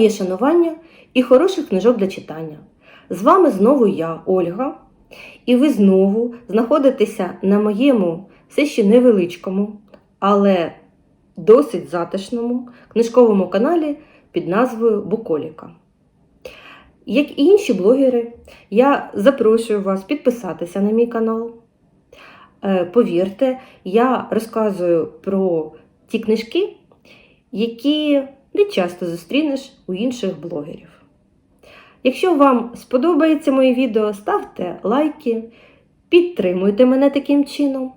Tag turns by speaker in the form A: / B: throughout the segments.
A: моє шанування і хороших книжок для читання. З вами знову я, Ольга, і ви знову знаходитеся на моєму все ще невеличкому, але досить затишному книжковому каналі під назвою Буколіка. Як і інші блогери, я запрошую вас підписатися на мій канал. Е, Повірте, я розказую про ті книжки, які не часто зустрінеш у інших блогерів. Якщо вам сподобається моє відео, ставте лайки, підтримуйте мене таким чином.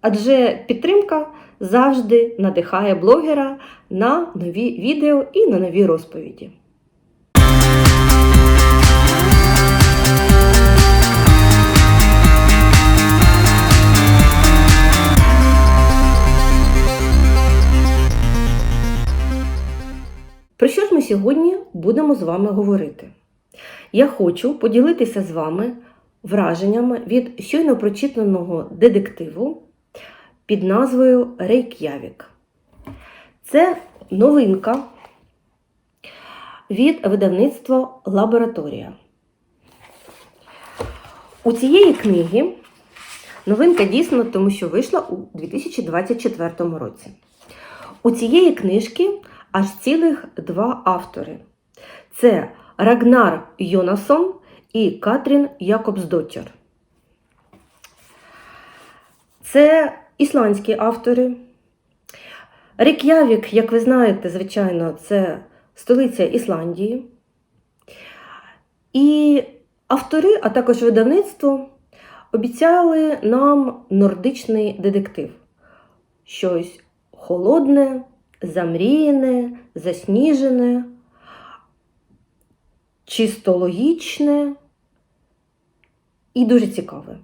A: Адже підтримка завжди надихає блогера на нові відео і на нові розповіді. Про що ж ми сьогодні будемо з вами говорити? Я хочу поділитися з вами враженнями від щойно прочитаного детективу під назвою Рейк'явік. Це новинка від видавництва Лабораторія. У цієї книги новинка дійсно, тому що вийшла у 2024 році. У цієї книжки аж цілих два автори: це Рагнар Йонасон і Катрін Якобсдотір. Це ісландські автори. Рейк'явік, як ви знаєте, звичайно, це столиця Ісландії. І автори, а також видавництво обіцяли нам нордичний детектив. Щось холодне, замріяне, засніжене, чисто логічне і дуже цікаве.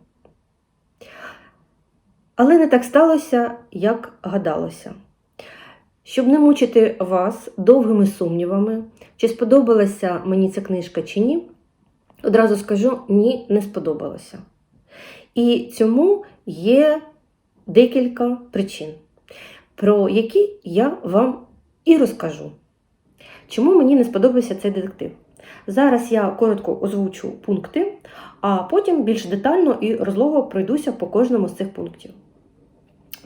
A: Але не так сталося, як гадалося. Щоб не мучити вас довгими сумнівами, чи сподобалася мені ця книжка чи ні, одразу скажу ні, не сподобалося. І цьому є декілька причин, про які я вам і розкажу. Чому мені не сподобався цей детектив? Зараз я коротко озвучу пункти, а потім більш детально і розлого пройдуся по кожному з цих пунктів.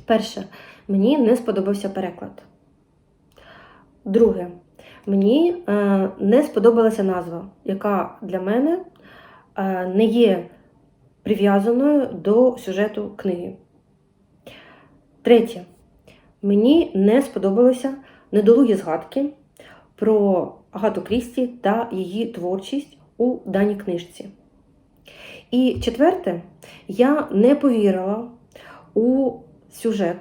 A: Перше, мені не сподобався переклад. Друге, мені е, не сподобалася назва, яка для мене е, не є прив'язаною до сюжету книги. Третє, мені не сподобалися недолугі згадки про Агату Крісті та її творчість у даній книжці. І четверте, я не повірила у сюжет,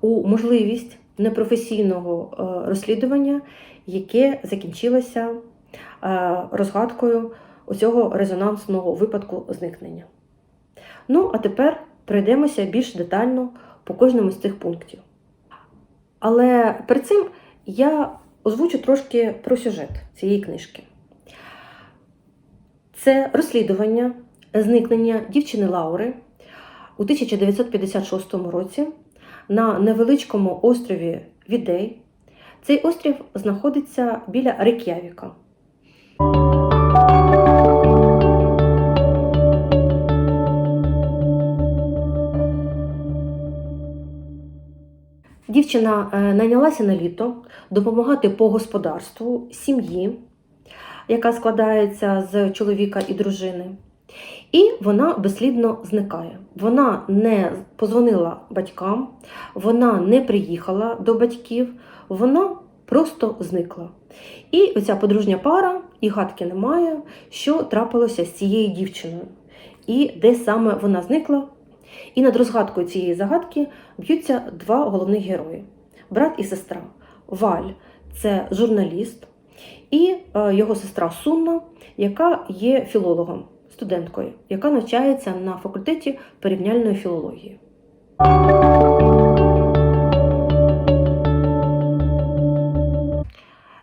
A: у можливість непрофесійного е, розслідування, яке закінчилося е, розгадкою цього резонансного випадку зникнення. Ну, а тепер пройдемося більш детально по кожному з цих пунктів. Але перед цим я озвучу трошки про сюжет цієї книжки. Це розслідування зникнення дівчини Лаури у 1956 році на невеличкому острові Відей. Цей острів знаходиться біля Рейк'явіка. Дівчина е, найнялася на літо допомагати по господарству сім'ї, яка складається з чоловіка і дружини. І вона безслідно зникає. Вона не позвонила батькам, вона не приїхала до батьків, вона просто зникла. І оця подружня пара і гадки немає, що трапилося з цією дівчиною, і де саме вона зникла. І над розгадкою цієї загадки б'ються два головних герої брат і сестра. Валь це журналіст, і е, його сестра Сунна, яка є філологом студенткою, яка навчається на факультеті порівняльної філології.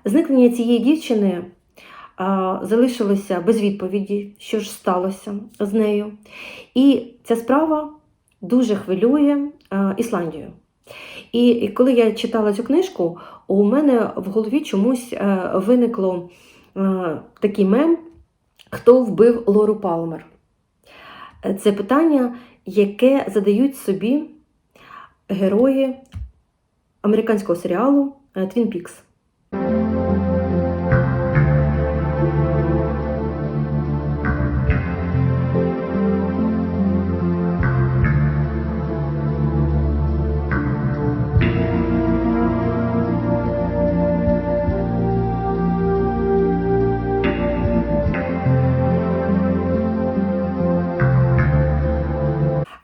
A: Зникнення цієї дівчини а, залишилося без відповіді, що ж сталося з нею. І ця справа дуже хвилює Ісландію. І, коли я читала цю книжку, у мене в голові чомусь е, виникло е, такий мем, хто вбив Лору Палмер. Е, Це питання, яке задають собі герої американського серіалу е, Twin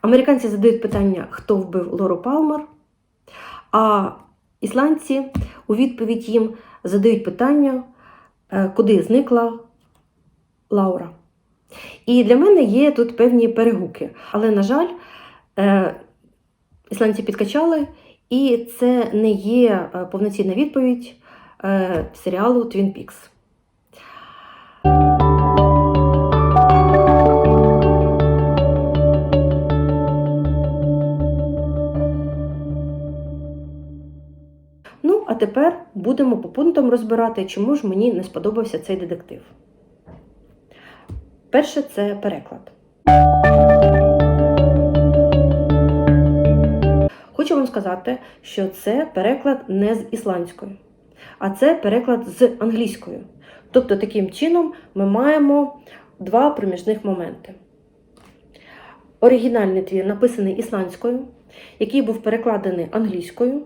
A: Американці задають питання, хто вбив Лору Палмер, а ісландці у відповідь їм задають питання, е, куди зникла Лаура. І для мене є тут певні перегуки. Але, на жаль, е, ісландці підкачали, і це не є е, повноцінна відповідь серіалу Twin Peaks. Тепер будемо по пунктам розбирати, чому ж мені не сподобався цей детектив. Перше це переклад. Хочу вам сказати, що це переклад не з ісландської, а це переклад з англійської. Тобто, таким чином ми маємо два проміжних моменти. Оригінальний твір написаний ісландською, який був перекладений англійською,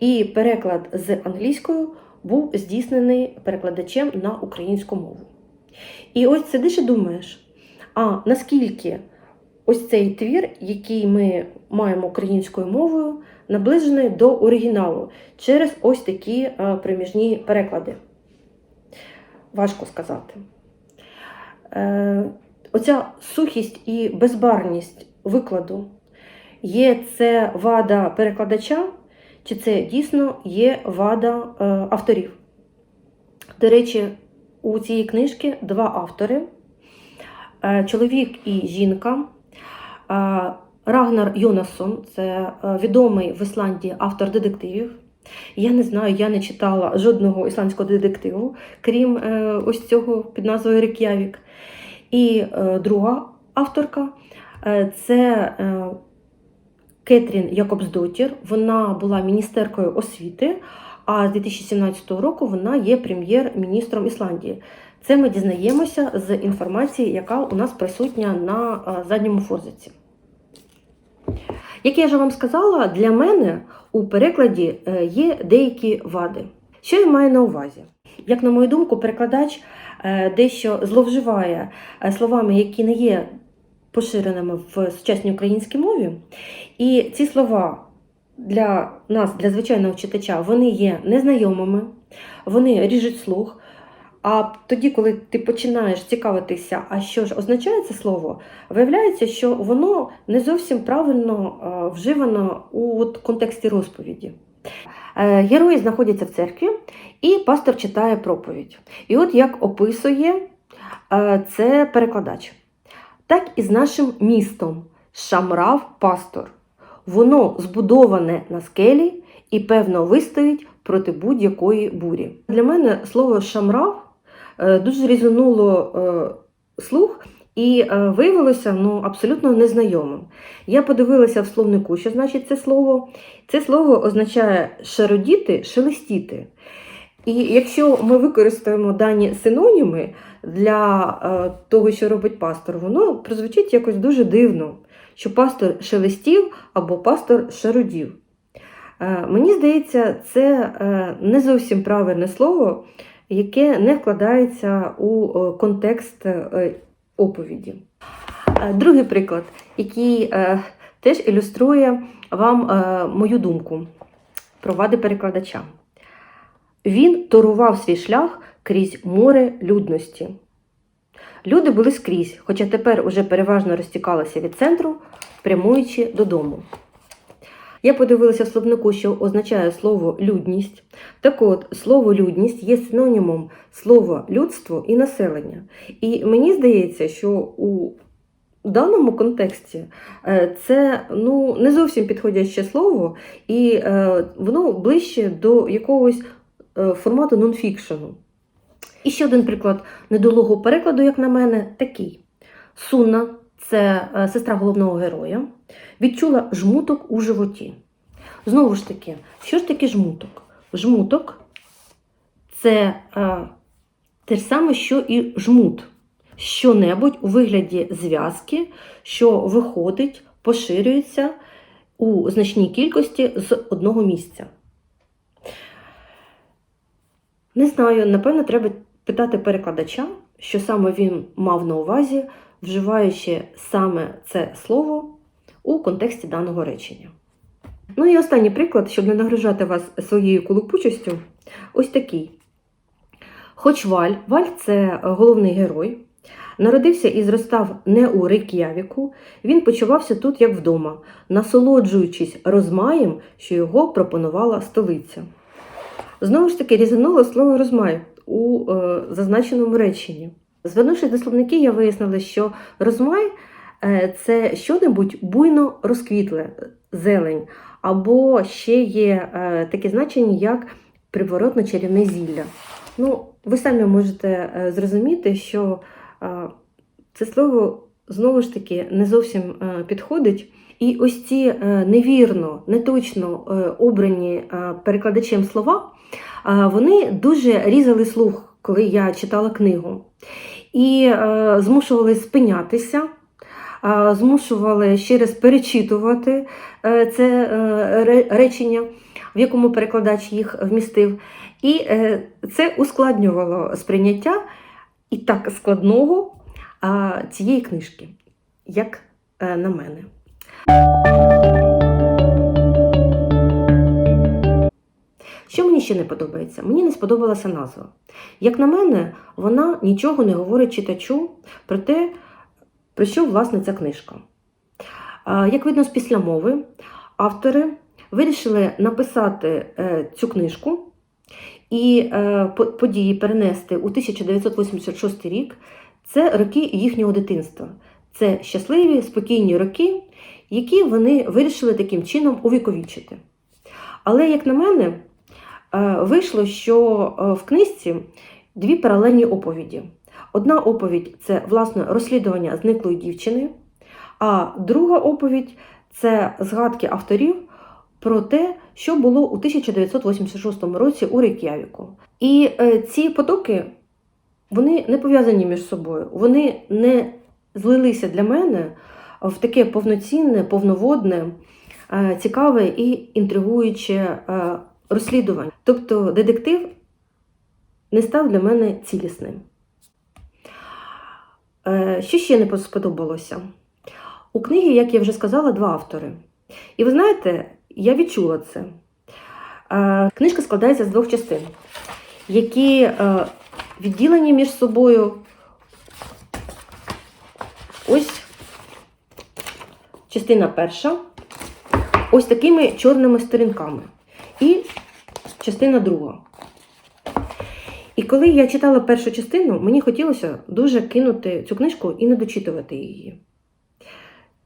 A: і переклад з англійською був здійснений перекладачем на українську мову. І ось сидиш і думаєш, а наскільки ось цей твір, який ми маємо українською мовою, наближений до оригіналу через ось такі е, проміжні переклади. Важко сказати. Е, Оця сухість і безбарність викладу є це вада перекладача, чи це дійсно є вада е, авторів. До речі, у цієї книжки два автори: е, чоловік і жінка. Е, Рагнар Йонасон це відомий в Ісландії автор детективів. Я не знаю, я не читала жодного ісландського детективу, крім ось цього під назвою Рек'явік. І друга авторка це Кетрін Якобсдотір. Вона була міністеркою освіти, а з 2017 року вона є прем'єр-міністром Ісландії. Це ми дізнаємося з інформації, яка у нас присутня на е, задньому форзиці. Як я вже вам сказала, для мене у перекладі е, є деякі вади. Що я маю на увазі? Як на мою думку, перекладач е, дещо зловживає словами, які не є поширеними в сучасній українській мові. І ці слова для нас, для звичайного читача, вони є незнайомими, вони ріжуть слух. А тоді, коли ти починаєш цікавитися, а що ж означає це слово, виявляється, що воно не зовсім правильно е, вживано у контексті розповіді. Е, Герої знаходяться в церкві, і пастор читає проповідь. І от як описує е, це перекладач. Так і з нашим містом шамрав пастор. Воно збудоване на скелі і, певно, вистоїть проти будь-якої бурі. Для мене слово шамрав е, дуже різонуло е, слух і е, виявилося ну, абсолютно незнайомим. Я подивилася в словнику, що значить це слово. Це слово означає шародіти, шелестіти. І якщо ми використаємо дані синоніми для е, того, що робить пастор, воно прозвучить якось дуже дивно, що пастор шелестів або пастор шародів. Е, мені здається, це е, не зовсім правильне слово, яке не вкладається у контекст оповіді. Другий приклад, який теж ілюструє вам мою думку про вади перекладача. Він торував свій шлях крізь море людності. Люди були скрізь, хоча тепер уже переважно розтікалися від центру, прямуючи додому. Я подивилася в словнику, що означає слово людність. Так от, слово людність є синонімом слова людство і населення. І мені здається, що у даному контексті е, це ну, не зовсім підходяще слово, і е, воно ближче до якогось е, формату нонфікшену. І ще один приклад недолугого перекладу, як на мене, такий: Сунна це е, сестра головного героя, відчула жмуток у животі. Знову ж таки, що ж таке жмуток? Жмуток це е, те ж саме, що і жмут. Що-небудь у вигляді зв'язки, що виходить, поширюється у значній кількості з одного місця. Не знаю, напевно, треба питати перекладача, що саме він мав на увазі, вживаючи саме це слово у контексті даного речення. Ну і останній приклад, щоб не нагружати вас своєю колупучістю, ось такий. Хоч Валь, Валь це головний герой, народився і зростав не у Рейк'явіку, він почувався тут як вдома, насолоджуючись розмаєм, що його пропонувала столиця. Знову ж таки, різануло слово розмай у е, зазначеному реченні. Звернувшись до словників, я вияснила, що розмай е, це що-небудь буйно розквітле, зелень, або ще є е, таке значення, як приворотно чарівне зілля. Ну, ви самі можете зрозуміти, що це слово знову ж таки не зовсім підходить. І ось ці невірно, неточно обрані перекладачем слова, вони дуже різали слух, коли я читала книгу. І е, змушували спинятися, змушували ще раз перечитувати е, це е, речення, в якому перекладач їх вмістив. І це ускладнювало сприйняття і так складного цієї книжки, як на мене. Ще не подобається? Мені не сподобалася назва. Як на мене, вона нічого не говорить читачу про те, про що власне ця книжка. Як видно з післямови, автори вирішили написати е, цю книжку і е, події перенести у 1986 рік. Це роки їхнього дитинства. Це щасливі, спокійні роки, які вони вирішили таким чином увіковічити. Але, як на мене, вийшло, що е, в книжці дві паралельні оповіді. Одна оповідь це власне розслідування зниклої дівчини, а друга оповідь це згадки авторів про те, що було у 1986 році у Рейк'явіку. І е, ці потоки вони не пов'язані між собою, вони не злилися для мене в таке повноцінне, повноводне, е, цікаве і інтригуюче розслідування. Тобто детектив не став для мене цілісним. Е, Що ще не сподобалося? У книгі, як я вже сказала, два автори. І ви знаєте, я відчула це. Е, Книжка складається з двох частин, які е, відділені між собою. Ось частина перша, ось такими чорними сторінками. І частина друга. І коли я читала першу частину, мені хотілося дуже кинути цю книжку і не дочитувати її.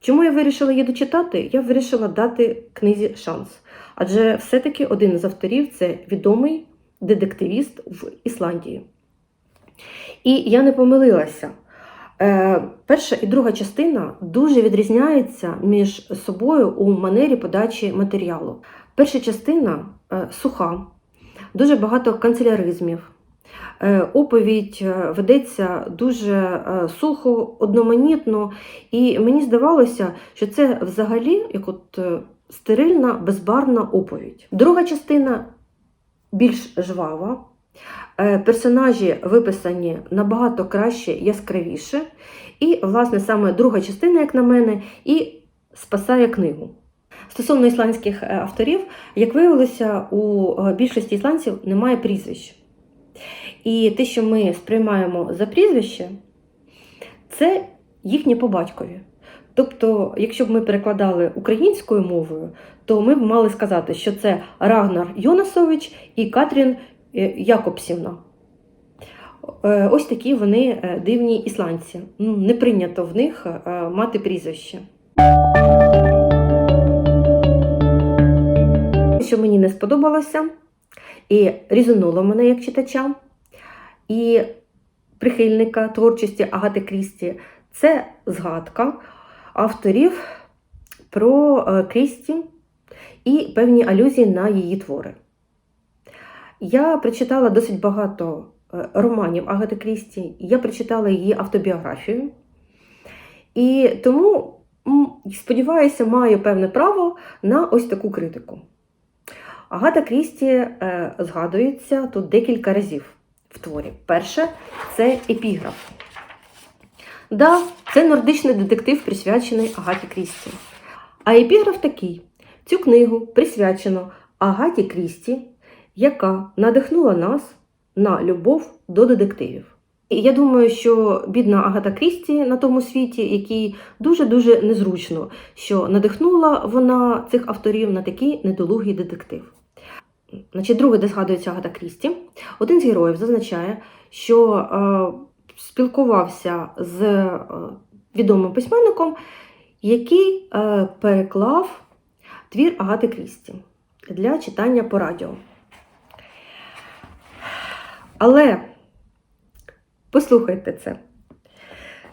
A: Чому я вирішила її дочитати? Я вирішила дати книзі шанс. Адже все-таки один з авторів це відомий детективіст в Ісландії. І я не помилилася. Е, перша і друга частина дуже відрізняються між собою у манері подачі матеріалу. Перша частина е, суха, дуже багато канцеляризмів. Е, Оповідь е, ведеться дуже е, сухо, одноманітно, і мені здавалося, що це взагалі як от стерильна, безбарна оповідь. Друга частина більш жвава. Персонажі виписані набагато краще, яскравіше. І, власне, саме друга частина, як на мене, і спасає книгу. Стосовно ісландських е, авторів, як виявилося, у е, більшості ісландців немає прізвищ. І те, що ми сприймаємо за прізвище, це їхнє по батькові. Тобто, якщо б ми перекладали українською мовою, то ми б мали сказати, що це Рагнар Йонасович і Катрін е, Якобсівна. Ось такі вони дивні ісландці. Ну, не прийнято в них мати прізвище. Сподобалося, і різонуло мене як читача, і прихильника творчості Агати Крісті це згадка авторів про е, Крісті і певні алюзії на її твори. Я прочитала досить багато е, романів Агати Крісті, я прочитала її автобіографію. І тому, сподіваюся, маю певне право на ось таку критику. Агата Крісті е, згадується тут декілька разів в творі. Перше це епіграф. Да, це нордичний детектив, присвячений Агаті Крісті. А епіграф такий: цю книгу присвячено Агаті Крісті, яка надихнула нас на любов до детективів. І я думаю, що бідна Агата Крісті на тому світі, якій дуже-дуже незручно, що надихнула вона цих авторів на такий недолугий детектив. Значить, друге, де згадується Агата Крісті, один з героїв зазначає, що е, спілкувався з е, відомим письменником, який е, переклав твір Агати Крісті для читання по радіо. Але послухайте це.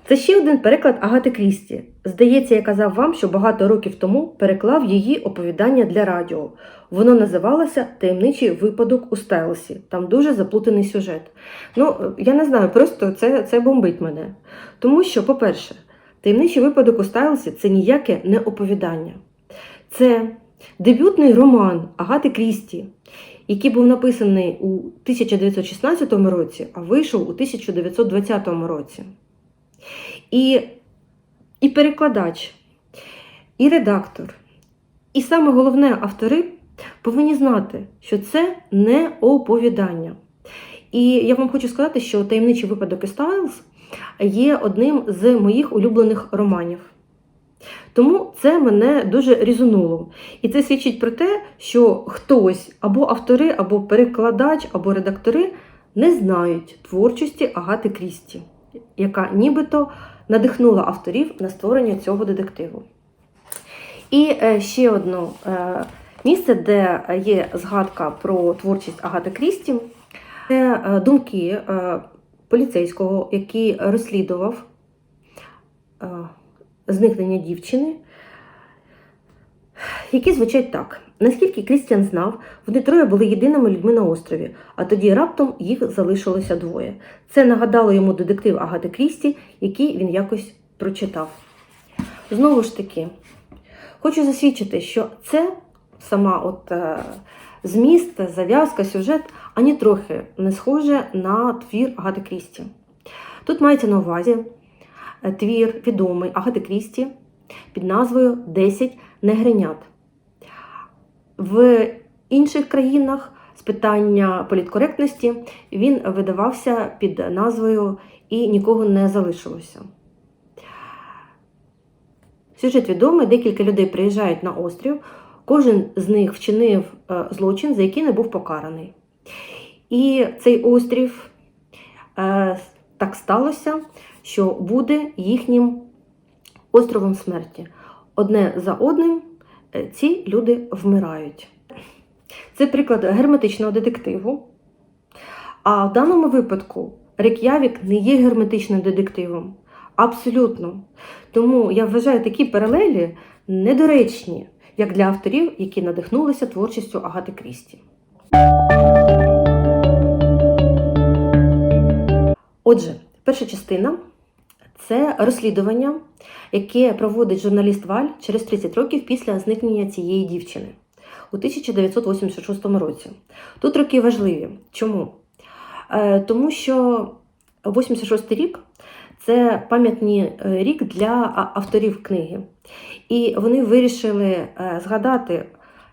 A: Це ще один переклад Агати Крісті. Здається, я казав вам, що багато років тому переклав її оповідання для радіо. Воно називалося Таємничий випадок у Стайлсі. Там дуже заплутаний сюжет. Ну, я не знаю, просто це, це бомбить мене. Тому що, по-перше, таємничий випадок у Стайлсі це ніяке не оповідання. Це дебютний роман Агати Крісті, який був написаний у 1916 році, а вийшов у 1920 році. І, і перекладач, і редактор, і саме головне автори повинні знати, що це не оповідання. І я вам хочу сказати, що таємничий випадок Стайлз є одним з моїх улюблених романів. Тому це мене дуже різонуло. І це свідчить про те, що хтось або автори, або перекладач, або редактори не знають творчості Агати Крісті, яка нібито надихнула авторів на створення цього детективу. І е, ще одне місце, де є згадка про творчість Агати Крісті, це е, думки е, поліцейського, який розслідував зникнення дівчини, які звучать так. Наскільки Крістіан знав, вони троє були єдиними людьми на острові, а тоді раптом їх залишилося двоє. Це нагадало йому детектив Агати Крісті, який він якось прочитав. Знову ж таки, хочу засвідчити, що це сама от е, зміст, зав'язка, сюжет, ані трохи не схоже на твір Агати Крісті. Тут мається на увазі е, твір відомий Агати Крісті під назвою «10 негринят. В інших країнах з питання політкоректності він видавався під назвою І нікого не залишилося. Сюжет відомий, декілька людей приїжджають на острів, кожен з них вчинив е, злочин, за який не був покараний. І цей острів е, так сталося, що буде їхнім островом смерті. Одне за одним ці люди вмирають. Це приклад герметичного детективу. А в даному випадку Рек'явік не є герметичним детективом. Абсолютно. Тому я вважаю такі паралелі недоречні, як для авторів, які надихнулися творчістю Агати Крісті. Отже, перша частина це розслідування, яке проводить журналіст Валь через 30 років після зникнення цієї дівчини у 1986 році. Тут роки важливі. Чому? Е, Тому що 86 рік це пам'ятний е, рік для авторів книги. І вони вирішили е, згадати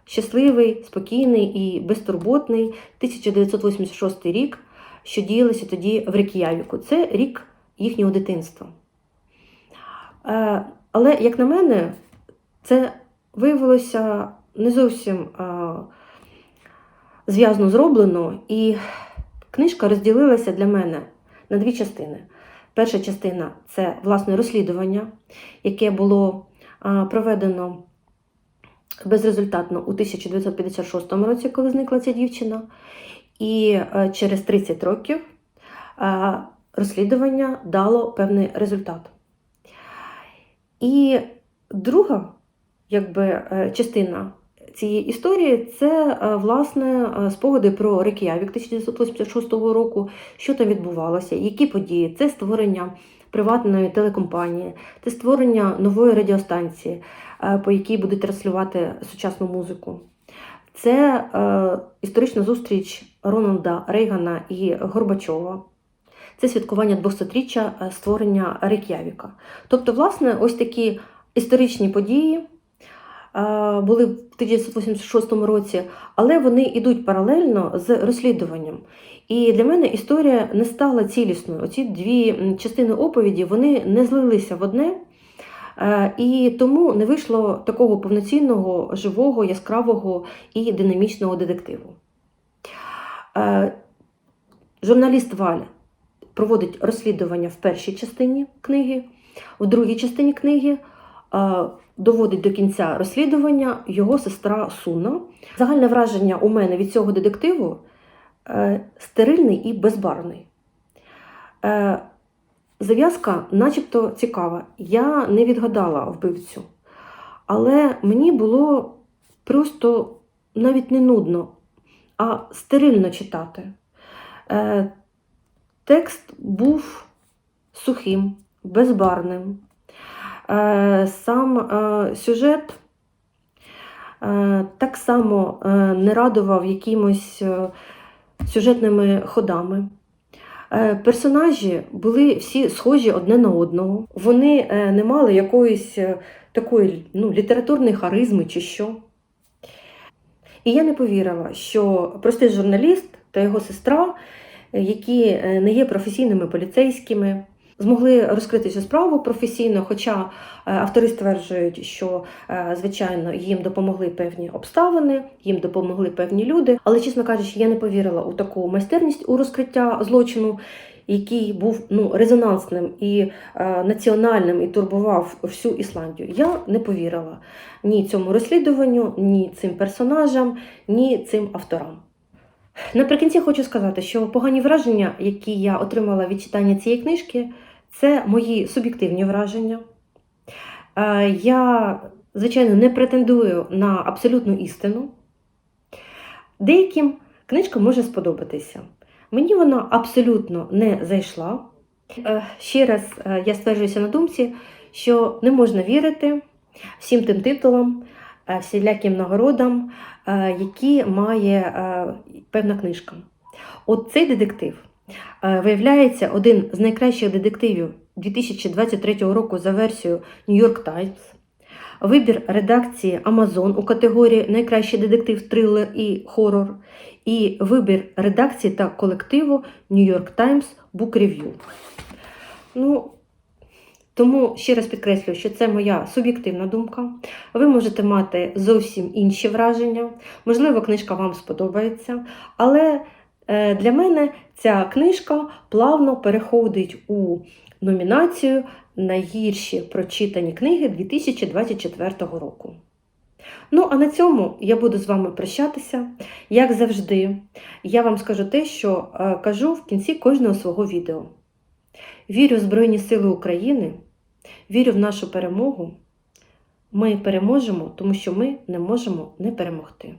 A: щасливий, спокійний і безтурботний 1986 рік, що діялося тоді в Рек'явіку. Це рік їхнього дитинства. Е, Але, як на мене, це виявилося не зовсім е, зв'язно зроблено, і книжка розділилася для мене на дві частини. Перша частина це власне розслідування, яке було проведено безрезультатно у 1956 році, коли зникла ця дівчина. І е, через 30 років е, розслідування дало певний результат. І друга якби, е, частина цієї історії це е, власне е, спогади про Рек'явік 1986 року, що там відбувалося, які події. Це створення приватної телекомпанії, це створення нової радіостанції, по якій будуть транслювати сучасну музику. Це е, історична зустріч Рональда Рейгана і Горбачова. Це святкування 200-річчя е, створення Рейк'явіка. Тобто, власне, ось такі історичні події е, були в 1986 році, але вони йдуть паралельно з розслідуванням. І для мене історія не стала цілісною. Оці дві частини оповіді вони не злилися в одне. Е, І тому не вийшло такого повноцінного, живого, яскравого і динамічного детективу. Журналіст Валя проводить розслідування в першій частині книги, в другій частині книги е, доводить до кінця розслідування його сестра Суна. Загальне враження у мене від цього детективу е, стерильний і безбарвний. Е, Зав'язка начебто цікава. Я не відгадала вбивцю. Але мені було просто навіть не нудно, а стерильно читати. Текст був сухим, безбарним. Е, сам е, сюжет е, так само не радував якимось сюжетними ходами. Персонажі були всі схожі одне на одного. Вони не мали якоїсь такої ну, літературної харизми чи що. І я не повірила, що простий журналіст та його сестра, які е, не є професійними поліцейськими, змогли розкрити цю справу професійно, хоча е, автори стверджують, що, е, звичайно, їм допомогли певні обставини, їм допомогли певні люди. Але, чесно кажучи, я не повірила у таку майстерність у розкриття злочину, який був ну, резонансним і національним і турбував всю Ісландію. Я не повірила ні цьому розслідуванню, ні цим персонажам, ні цим авторам. Наприкінці хочу сказати, що погані враження, які я отримала від читання цієї книжки, це мої суб'єктивні враження. Е, Я, звичайно, не претендую на абсолютну істину. Деяким книжка може сподобатися. Мені вона абсолютно не зайшла. Е, Ще раз е, я стверджуюся на думці, що не можна вірити всім тим титулам, всіляким нагородам, які має е, певна книжка. От цей детектив е, виявляється один з найкращих детективів 2023 року за версією New York Times. Вибір редакції Amazon у категорії Найкращий детектив, трилер і хорор. І вибір редакції та колективу New York Times Book Review. Ну, тому ще раз підкреслюю, що це моя суб'єктивна думка. Ви можете мати зовсім інші враження. Можливо, книжка вам сподобається, але е, для мене ця книжка плавно переходить у номінацію Найгірші прочитані книги 2024 року. Ну, а на цьому я буду з вами прощатися. Як завжди, я вам скажу те, що е, кажу в кінці кожного свого відео. Вірю в Збройні Сили України, вірю в нашу перемогу. Ми переможемо, тому що ми не можемо не перемогти.